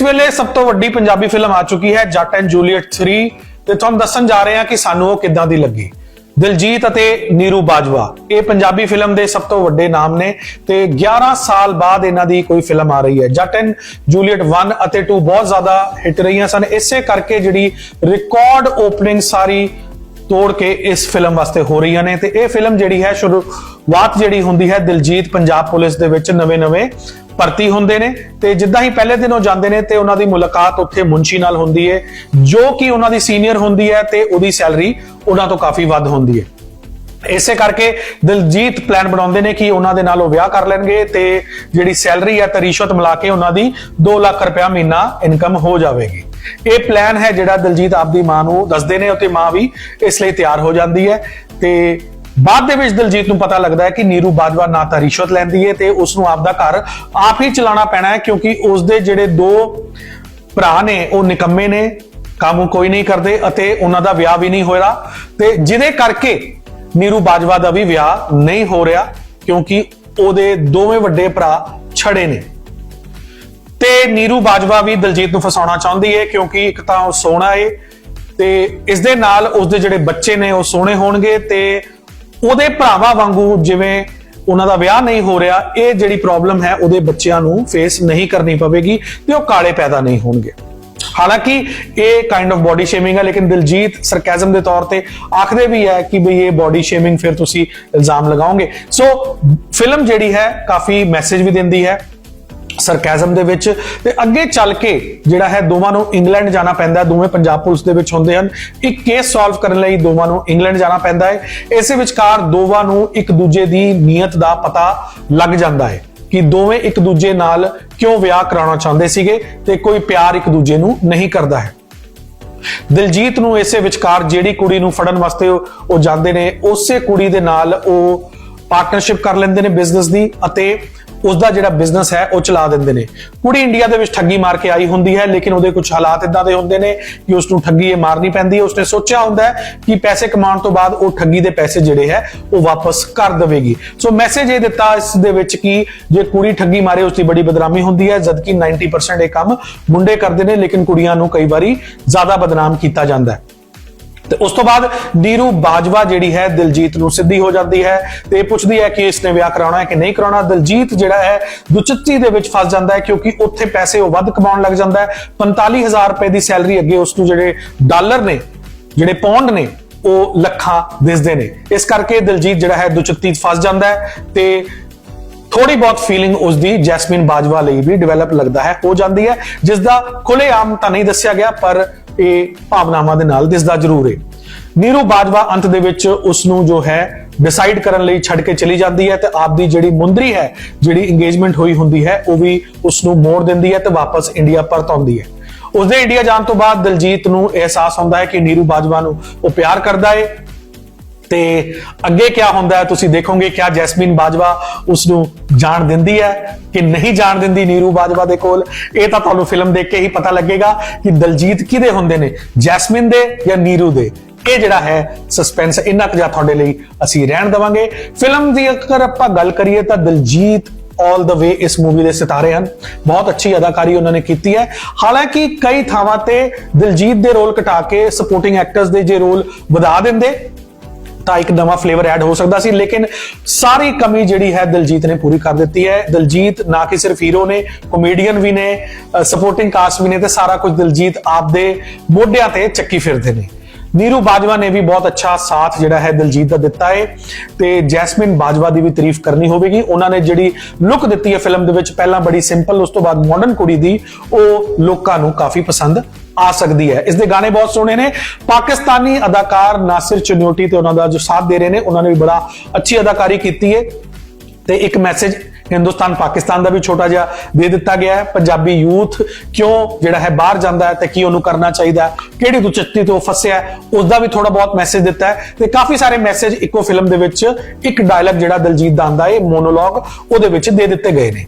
ਇਸ ਵੇਲੇ ਸਭ ਤੋਂ ਵੱਡੀ ਪੰਜਾਬੀ ਫਿਲਮ ਆ ਚੁੱਕੀ ਹੈ ਜੱਟ ਐਂਡ ਜੂਲੀਅਟ 3 ਤੇ ਤੁਹਾਨੂੰ ਦੱਸਣ ਜਾ ਰਹੇ ਹਾਂ ਕਿ ਸਾਨੂੰ ਉਹ ਕਿੱਦਾਂ ਦੀ ਲੱਗੀ। ਦਿਲਜੀਤ ਅਤੇ ਨੀਰੂ ਬਾਜਵਾ, ਇਹ ਪੰਜਾਬੀ ਫਿਲਮ ਦੇ ਸਭ ਤੋਂ ਵੱਡੇ ਨਾਮ ਨੇ ਤੇ 11 ਸਾਲ ਬਾਅਦ ਇਹਨਾਂ ਦੀ ਕੋਈ ਫਿਲਮ ਆ ਰਹੀ ਹੈ। ਜੱਟ ਐਂਡ ਜੂਲੀਅਟ 1 ਅਤੇ 2 ਬਹੁਤ ਜ਼ਿਆਦਾ ਹਿੱਟ ਰਹੀਆਂ ਸਨ। ਇਸੇ ਕਰਕੇ ਜਿਹੜੀ ਰਿਕਾਰਡ ਓਪਨਿੰਗ ਸਾਰੀ ਤੋੜ ਕੇ ਇਸ ਫਿਲਮ ਵਾਸਤੇ ਹੋ ਰਹੀਆਂ ਨੇ ਤੇ ਇਹ ਫਿਲਮ ਜਿਹੜੀ ਹੈ ਸ਼ੁਰੂਆਤ ਜਿਹੜੀ ਹੁੰਦੀ ਹੈ ਦਿਲਜੀਤ ਪੰਜਾਬ ਪੁਲਿਸ ਦੇ ਵਿੱਚ ਨਵੇਂ-ਨਵੇਂ ਭਰਤੀ ਹੁੰਦੇ ਨੇ ਤੇ ਜਿੱਦਾਂ ਹੀ ਪਹਿਲੇ ਦਿਨ ਉਹ ਜਾਂਦੇ ਨੇ ਤੇ ਉਹਨਾਂ ਦੀ ਮੁਲਾਕਾਤ ਉੱਥੇ ਮੁੰਸ਼ੀ ਨਾਲ ਹੁੰਦੀ ਹੈ ਜੋ ਕਿ ਉਹਨਾਂ ਦੀ ਸੀਨੀਅਰ ਹੁੰਦੀ ਹੈ ਤੇ ਉਹਦੀ ਸੈਲਰੀ ਉਹਨਾਂ ਤੋਂ ਕਾਫੀ ਵੱਧ ਹੁੰਦੀ ਹੈ ਇਸੇ ਕਰਕੇ ਦਿਲਜੀਤ ਪਲਾਨ ਬਣਾਉਂਦੇ ਨੇ ਕਿ ਉਹਨਾਂ ਦੇ ਨਾਲ ਉਹ ਵਿਆਹ ਕਰ ਲੈਣਗੇ ਤੇ ਜਿਹੜੀ ਸੈਲਰੀ ਹੈ ਤੇ ਰਿਸ਼ਵਤ ਮਿਲਾ ਕੇ ਉਹਨਾਂ ਦੀ 2 ਲੱਖ ਰੁਪਇਆ ਮਹੀਨਾ ਇਨਕਮ ਹੋ ਜਾਵੇਗੀ। ਇਹ ਪਲਾਨ ਹੈ ਜਿਹੜਾ ਦਿਲਜੀਤ ਆਪਦੀ ਮਾਂ ਨੂੰ ਦੱਸਦੇ ਨੇ ਤੇ ਮਾਂ ਵੀ ਇਸ ਲਈ ਤਿਆਰ ਹੋ ਜਾਂਦੀ ਹੈ ਤੇ ਬਾਅਦ ਦੇ ਵਿੱਚ ਦਲਜੀਤ ਨੂੰ ਪਤਾ ਲੱਗਦਾ ਹੈ ਕਿ ਨੀਰੂ ਬਾਜਵਾ ਨਾ ਤਾਂ ਰਿਸ਼ਵਤ ਲੈਂਦੀ ਹੈ ਤੇ ਉਸ ਨੂੰ ਆਪਦਾ ਘਰ ਆਪ ਹੀ ਚਲਾਉਣਾ ਪੈਣਾ ਹੈ ਕਿਉਂਕਿ ਉਸ ਦੇ ਜਿਹੜੇ ਦੋ ਭਰਾ ਨੇ, ਉਹ ਨਿਕੰਮੇ ਨੇ ਕੰਮ ਕੋਈ ਨਹੀਂ ਕਰਦੇ ਅਤੇ ਉਹਨਾਂ ਦਾ ਵਿਆਹ ਵੀ ਨਹੀਂ ਹੋਇਆ ਤੇ ਜਿਹਦੇ ਕਰਕੇ ਨੀਰੂ ਬਾਜਵਾ ਦਾ ਵੀ ਵਿਆਹ ਨਹੀਂ ਹੋ ਰਿਹਾ ਕਿਉਂਕਿ ਉਹਦੇ ਦੋਵੇਂ ਵੱਡੇ ਭਰਾ ਛੜੇ ਨੇ। ਤੇ ਨੀਰੂ ਬਾਜਵਾ ਵੀ ਦਲਜੀਤ ਨੂੰ ਫਸਾਉਣਾ ਚਾਹੁੰਦੀ ਹੈ ਕਿਉਂਕਿ ਇੱਕ ਤਾਂ ਉਹ ਸੋਹਣਾ ਏ ਤੇ ਇਸ ਦੇ ਨਾਲ ਉਸ ਦੇ ਜਿਹੜੇ ਬੱਚੇ ਨੇ, ਉਹ ਸੋਹਣੇ ਹੋਣਗੇ ਤੇ ਉਹਦੇ ਭਰਾਵਾਂ ਵਾਂਗੂ ਜਿਵੇਂ ਉਹਨਾਂ ਦਾ ਵਿਆਹ ਨਹੀਂ ਹੋ ਰਿਹਾ, ਇਹ ਜਿਹੜੀ ਪ੍ਰੋਬਲਮ ਹੈ ਉਹਦੇ ਬੱਚਿਆਂ ਨੂੰ ਫੇਸ ਨਹੀਂ ਕਰਨੀ ਪਵੇਗੀ ਤੇ ਉਹ ਕਾਲੇ ਪੈਦਾ ਨਹੀਂ ਹੋਣਗੇ। ਹਾਲਾਂਕਿ ਇਹ ਕਾਈਂਡ ਆਫ ਬਾਡੀ ਸ਼ੇਮਿੰਗ ਹੈ, ਲੇਕਿਨ ਦਿਲਜੀਤ ਸਰਕੈਜ਼ਮ ਦੇ ਤੌਰ ਤੇ ਆਖਦੇ ਵੀ ਹੈ ਕਿ ਬਈ ਇਹ ਬਾਡੀ ਸ਼ੇਮਿੰਗ ਫਿਰ ਤੁਸੀਂ ਇਲਜ਼ਾਮ ਲਗਾਓਗੇ। ਸੋ ਫਿਲਮ ਜਿਹੜੀ ਹੈ ਕਾਫੀ ਮੈਸੇਜ ਵੀ ਦਿੰਦੀ ਹੈ। ਸਰਕੈਜ਼ਮ ਦੇ ਵਿੱਚ ਤੇ ਅੱਗੇ ਚੱਲ ਕੇ ਜਿਹੜਾ ਹੈ ਦੋਵਾਂ ਨੂੰ ਇੰਗਲੈਂਡ ਜਾਣਾ ਪੈਂਦਾ, ਦੋਵੇਂ ਪੰਜਾਬ ਪੁਲਿਸ ਦੇ ਵਿੱਚ ਹੁੰਦੇ ਹਨ। ਇੱਕ ਕੇਸ ਸੋਲਵ ਕਰਨ ਲਈ ਦੋਵਾਂ ਨੂੰ ਇੰਗਲੈਂਡ ਜਾਣਾ ਪੈਂਦਾ ਹੈ। ਇਸੇ ਵਿਚਕਾਰ ਦੋਵਾਂ ਨੂੰ ਇੱਕ ਦੂਜੇ ਦੀ ਨੀਅਤ ਦਾ ਪਤਾ ਲੱਗ ਜਾਂਦਾ ਹੈ ਕਿ ਦੋਵੇਂ ਇੱਕ ਦੂਜੇ ਨਾਲ ਕਿਉਂ ਵਿਆਹ ਕਰਾਉਣਾ ਚਾਹੁੰਦੇ ਸੀਗੇ ਤੇ ਕੋਈ ਪਿਆਰ ਇੱਕ ਦੂਜੇ ਨੂੰ ਨਹੀਂ ਕਰਦਾ ਹੈ। ਦਿਲਜੀਤ ਨੂੰ ਇਸੇ ਵਿਚਕਾਰ ਜਿਹੜੀ ਕੁੜੀ ਨੂੰ ਫੜਨ ਵਾਸਤੇ ਉਹ ਜਾਂਦੇ ਨੇ, ਉਸੇ ਕੁੜੀ ਦੇ ਨਾਲ ਉਹ ਪਾਰਟਨਰਸ਼ਿਪ ਕਰ ਲੈਂਦੇ ਨੇ ਬਿਜ਼ਨਸ ਦੀ ਅਤੇ ਉਸ ਦਾ ਜਿਹੜਾ ਬਿਜ਼ਨਸ ਹੈ, ਉਹ ਚਲਾ ਦਿੰਦੇ ਨੇ। ਕੁੜੀ ਇੰਡੀਆ ਦੇ ਵਿੱਚ ਠੱਗੀ ਮਾਰ ਕੇ ਆਈ ਹੁੰਦੀ ਹੈ, ਲੇਕਿਨ ਉਹਦੇ ਕੁਝ ਹਾਲਾਤ ਇਦਾਂ ਦੇ ਹੁੰਦੇ ਨੇ ਕਿ ਉਸ ਨੂੰ ਠੱਗੀ ਇਹ ਮਾਰਨੀ ਪੈਂਦੀ ਹੈ। ਉਸਨੇ ਸੋਚਿਆ ਹੁੰਦਾ ਹੈ ਕਿ ਪੈਸੇ ਕਮਾਉਣ ਤੋਂ ਬਾਅਦ ਉਹ ਠੱਗੀ ਦੇ ਪੈਸੇ ਜਿਹੜੇ ਹੈ, ਉਹ ਵਾਪਸ ਕਰ ਦੇਵੇਗੀ। ਸੋ ਮੈਸੇਜ ਇਹ ਦਿੱਤਾ ਇਸ ਦੇ ਵਿੱਚ ਕਿ ਜੇ ਕੁੜੀ ਠੱਗੀ ਮਾਰੇ ਉਸ ਦੀ ਬੜੀ ਬਦਨਾਮੀ ਹੁੰਦੀ ਹੈ, ਜਦਕਿ 90% ਇਹ ਕੰਮ ਮੁੰਡੇ ਕਰਦੇ ਨੇ, ਲੇਕਿਨ ਕੁੜੀਆਂ ਨੂੰ ਕਈ ਵਾਰੀ ਜ਼ਿਆਦਾ ਬਦਨਾਮ ਕੀਤਾ ਜਾਂਦਾ ਹੈ। ਤੇ ਉਸ ਤੋਂ ਬਾਅਦ ਨੀਰੂ ਬਾਜਵਾ ਜਿਹੜੀ ਹੈ ਦਿਲਜੀਤ ਨੂੰ ਸਿੱਧੀ ਹੋ ਜਾਂਦੀ ਹੈ ਤੇ ਇਹ ਪੁੱਛਦੀ ਹੈ ਕਿ ਇਸਨੇ ਵਿਆਹ ਕਰਾਉਣਾ ਹੈ ਕਿ ਨਹੀਂ ਕਰਾਉਣਾ? ਦਿਲਜੀਤ ਜਿਹੜਾ ਹੈ ਦੁਚਿੱਤੀ ਦੇ ਵਿੱਚ ਫਸ ਜਾਂਦਾ ਹੈ ਕਿਉਂਕਿ ਉੱਥੇ ਪੈਸੇ ਉਹ ਵੱਧ ਕਮਾਉਣ ਲੱਗ ਜਾਂਦਾ ਹੈ। 45000 ਰੁਪਏ ਦੀ ਸੈਲਰੀ ਅੱਗੇ ਉਸ ਨੂੰ ਜਿਹੜੇ ਡਾਲਰ ਨੇ, ਜਿਹੜੇ ਪੌਂਡ ਨੇ, ਉਹ ਲੱਖਾਂ ਦਿਸਦੇ ਨੇ। ਇਸ ਕਰਕੇ ਦਿਲਜੀਤ ਜਿਹੜਾ ਹੈ ਦੁਚਿੱਤੀ 'ਚ ਫਸ ਜਾਂਦਾ ਹੈ ਤੇ ਥੋੜੀ ਬਹੁਤ ਫੀਲਿੰਗ ਉਸ ਦੀ ਜੈਸਮਿਨ ਬਾਜਵਾ ਲਈ ਵੀ ਡਿਵੈਲਪ ਲੱਗਦਾ ਹੈ, ਹੋ ਜਾਂਦੀ ਹੈ ਜਿਸ ਦਾ ਖੁੱਲੇਆਮ ਤਾਂ ਨਹੀਂ ਦੱਸਿਆ ਗਿਆ, ਪਰ ਇਹ ਭਾਵਨਾਵਾਂ ਦੇ ਨਾਲ ਦਿਸਦਾ ਜ਼ਰੂਰ ਹੈ। ਨੀਰੂ ਬਾਜਵਾ ਅੰਤ ਦੇ ਵਿੱਚ ਉਸ ਨੂੰ ਜੋ ਹੈ ਡਿਸਾਈਡ ਕਰਨ ਲਈ ਛੱਡ ਕੇ ਚਲੀ ਜਾਂਦੀ ਹੈ ਤੇ ਆਪ ਦੀ ਜਿਹੜੀ ਮੁੰਦਰੀ ਹੈ, ਜਿਹੜੀ ਇੰਗੇਜਮੈਂਟ ਹੋਈ ਹੁੰਦੀ ਹੈ, ਉਹ ਵੀ ਉਸ ਨੂੰ ਮੋੜ ਦਿੰਦੀ ਹੈ ਤੇ ਵਾਪਸ ਇੰਡੀਆ ਪਰਤ ਆਉਂਦੀ ਹੈ। ਉਸਦੇ ਇੰਡੀਆ ਜਾਣ ਤੋਂ ਬਾਅਦ ਦਿਲਜੀਤ ਨੂੰ ਅਹਿਸਾਸ ਹੁੰਦਾ ਹੈ ਕਿ ਨੀਰੂ ਬਾਜਵਾ ਨੂੰ ਉਹ ਪਿਆਰ ਕਰਦਾ ਹੈ ਤੇ ਅੱਗੇ ਕੀ ਹੁੰਦਾ ਹੈ? ਤੁਸੀਂ ਦੇਖੋਗੇ ਕਿਆ ਜੈਸਮੀਨ ਬਾਜਵਾ ਉਸ ਨੂੰ ਜਾਣ ਦਿੰਦੀ ਹੈ ਕਿ ਨਹੀਂ ਜਾਣ ਦਿੰਦੀ ਨੀਰੂ ਬਾਜਵਾ ਦੇ ਕੋਲ? ਇਹ ਤਾਂ ਤੁਹਾਨੂੰ ਫਿਲਮ ਦੇਖ ਕੇ ਹੀ ਪਤਾ ਲੱਗੇਗਾ ਕਿ ਦਲਜੀਤ ਕਿਹਦੇ ਹੁੰਦੇ ਨੇ? ਜੈਸਮੀਨ ਦੇ ਜਾਂ ਨੀਰੂ ਦੇ? ਇਹ ਜਿਹੜਾ ਹੈ ਸਸਪੈਂਸ ਇੰਨਾ ਕੁ ਜਿਹਾ ਤੁਹਾਡੇ ਲਈ ਅਸੀਂ ਰਹਿਣ ਦਵਾਂਗੇ। ਫਿਲਮ ਦੀ ਅਗਰ ਆਪਾਂ ਗੱਲ ਕਰੀਏ ਤਾਂ ਦਲਜੀਤ ਆਲ ਦਾ ਵੇ ਇਸ ਮੂਵੀ ਦੇ ਸਿਤਾਰੇ ਹਨ। ਬਹੁਤ ਅੱਛੀ ਅਦਾਕਾਰੀ ਉਹਨਾਂ ਨੇ ਕੀਤੀ ਹੈ। ਹਾਲਾਂਕਿ ਕਈ ਥਾਵਾਂ ਤੇ ਦਿਲਜੀਤ ਦੇ ਰੋਲ ਘਟਾ ਕੇ ਸਪੋਰਟਿੰਗ ਐਕਟਰਸ ਦੇ ਜੇ ਰੋਲ ਵਧਾ ਦਿੰਦੇ। ਤਾਂ ਇੱਕ ਨਵਾਂ ਫਲੇਵਰ ਐਡ ਹੋ ਸਕਦਾ ਸੀ, ਲੇਕਿਨ ਸਾਰੀ ਕਮੀ ਜਿਹੜੀ ਹੈ ਦਿਲਜੀਤ ਨੇ ਪੂਰੀ ਕਰ ਦਿੱਤੀ ਹੈ। ਦਿਲਜੀਤ ਨਾ ਕਿ ਸਿਰਫ ਹੀਰੋ ਨੇ ਕਮੇਡੀਅਨ ਵੀ ਨੇ ਸਪੋਰਟਿੰਗ ਕਾਸਟ ਵੀ ਨੇ ਤੇ ਸਾਰਾ ਕੁਝ ਦਿਲਜੀਤ ਆਪਦੇ ਮੋਢਿਆਂ ਤੇ ਚੱਕੀ ਫਿਰਦੇ ਨੇ। ਨੀਰੂ ਬਾਜਵਾ ਨੇ ਵੀ ਬਹੁਤ ਅੱਛਾ ਸਾਥ ਜਿਹੜਾ ਹੈ ਦਿਲਜੀਤ ਦਾ ਦਿੱਤਾ ਹੈ ਤੇ ਜੈਸਮਿਨ ਬਾਜਵਾ ਦੀ ਵੀ ਤਾਰੀਫ ਕਰਨੀ ਹੋਵੇਗੀ। ਉਹਨਾਂ ਨੇ ਜਿਹੜੀ ਲੁੱਕ ਦਿੱਤੀ ਹੈ ਫਿਲਮ ਦੇ ਵਿੱਚ, ਪਹਿਲਾਂ ਬੜੀ ਸਿੰਪਲ ਉਸ ਤੋਂ ਬਾਅਦ ਮਾਡਰਨ ਕੁੜੀ ਦੀ, ਉਹ ਲੋਕਾਂ ਨੂੰ ਕਾਫੀ ਪਸੰਦ ਆ ਸਕਦੀ ਹੈ। ਇਸ ਦੇ ਗਾਣੇ ਬਹੁਤ ਸੋਹਣੇ ਨੇ। ਪਾਕਿਸਤਾਨੀ ਅਦਾਕਾਰ ਨਾਸਿਰ ਚਨਿਓਟੀ ਤੇ ਉਹਨਾਂ ਦਾ ਜੋ ਸਾਥ ਦੇ ਰਹੇ ਨੇ, ਉਹਨਾਂ ਨੇ ਵੀ ਬੜਾ ਅੱਛੀ ਅਦਾਕਾਰੀ ਕੀਤੀ ਹੈ। ਤੇ ਇੱਕ ਮੈਸੇਜ ਹਿੰਦੁਸਤਾਨ ਪਾਕਿਸਤਾਨ ਦਾ ਵੀ ਛੋਟਾ ਜਿਹਾ ਦੇ ਦਿੱਤਾ ਗਿਆ ਹੈ। ਪੰਜਾਬੀ ਯੂਥ ਕਿਉਂ ਜਿਹੜਾ ਹੈ ਬਾਹਰ ਜਾਂਦਾ ਹੈ ਤੇ ਕੀ ਉਹਨੂੰ ਕਰਨਾ ਚਾਹੀਦਾ ਹੈ? ਕਿਹੜੀ ਦੁਚਿੱਤੀ ਤੋਂ ਫਸਿਆ ਹੈ? ਉਸ ਦਾ ਵੀ ਥੋੜਾ ਬਹੁਤ ਮੈਸੇਜ ਦਿੱਤਾ ਹੈ। ਤੇ ਕਾਫੀ ਸਾਰੇ ਮੈਸੇਜ ਇੱਕੋ ਫਿਲਮ ਦੇ ਵਿੱਚ ਇੱਕ ਡਾਇਲੌਗ ਜਿਹੜਾ ਦਲਜੀਤ ਦਾ ਆਂਦਾ ਹੈ ਮੋਨੋਲੌਗ ਉਹਦੇ ਵਿੱਚ ਦੇ ਦਿੱਤੇ ਗਏ ਨੇ।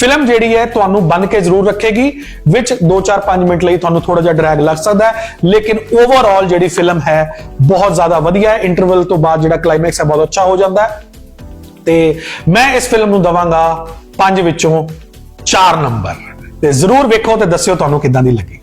ਫਿਲਮ ਜਿਹੜੀ ਹੈ ਤੁਹਾਨੂੰ ਬੰਨ ਕੇ ਜ਼ਰੂਰ ਰੱਖੇਗੀ, ਵਿੱਚ 2-4-5 ਮਿੰਟ ਲਈ ਤੁਹਾਨੂੰ ਥੋੜਾ ਜਿਹਾ ਡਰੈਗ ਲੱਗ ਸਕਦਾ ਹੈ, ਲੇਕਿਨ ਓਵਰਆਲ ਜਿਹੜੀ ਫਿਲਮ ਹੈ, ਬਹੁਤ ਜ਼ਿਆਦਾ ਵਧੀਆ ਹੈ। ਇੰਟਰਵਲ ਤੋਂ ਬਾਅਦ ਜਿਹੜਾ ਕਲਾਈਮੈਕਸ ਹੈ, ਬਹੁਤ ਅੱਛਾ ਹੋ ਜਾਂਦਾ ਹੈ। ਤੇ ਮੈਂ ਇਸ ਫਿਲਮ ਨੂੰ ਦਵਾਂਗਾ 5 ਵਿੱਚੋਂ 4 ਨੰਬਰ ਤੇ ਜ਼ਰੂਰ ਵੇਖੋ ਤੇ ਦੱਸਿਓ ਤੁਹਾਨੂੰ ਕਿੱਦਾਂ ਦੀ ਲੱਗੀ।